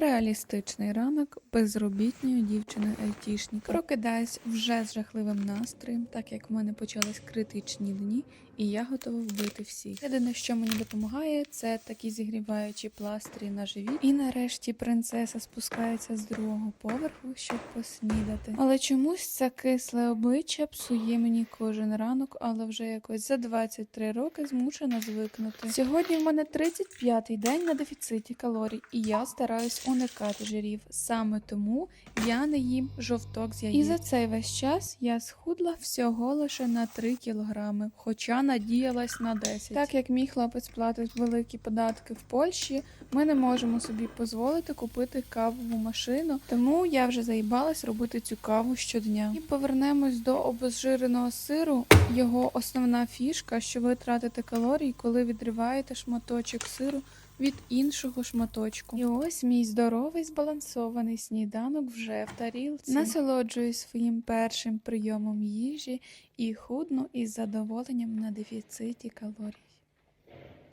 Реалістичний ранок безробітньої дівчини айтішника. Прокидаюсь вже з жахливим настроєм, так як в мене почались критичні дні, і я готова вбити всіх. Єдине, що мені допомагає, це такі зігріваючі пластирі на живіт. І нарешті принцеса спускається з другого поверху, щоб поснідати. Але чомусь це кисле обличчя псує мені кожен ранок, але вже якось за 23 роки змушена звикнути. Сьогодні в мене 35-й день на дефіциті калорій, і я стараюсь уникати жирів. Саме тому я не їм жовток з яєць. І за цей весь час я схудла всього лише на 3 кілограми, хоча надіялась на 10. Так як мій хлопець платить великі податки в Польщі, ми не можемо собі дозволити купити кавову машину, тому я вже заїбалась робити цю каву щодня. І повернемось до обезжиреного сиру. Його основна фішка, що ви тратите калорії, коли відриваєте шматочок сиру від іншого шматочку. І ось мій здоровий збалансований сніданок вже в тарілці. Насолоджуюсь своїм першим прийомом їжі і худну із задоволенням на дефіциті калорій.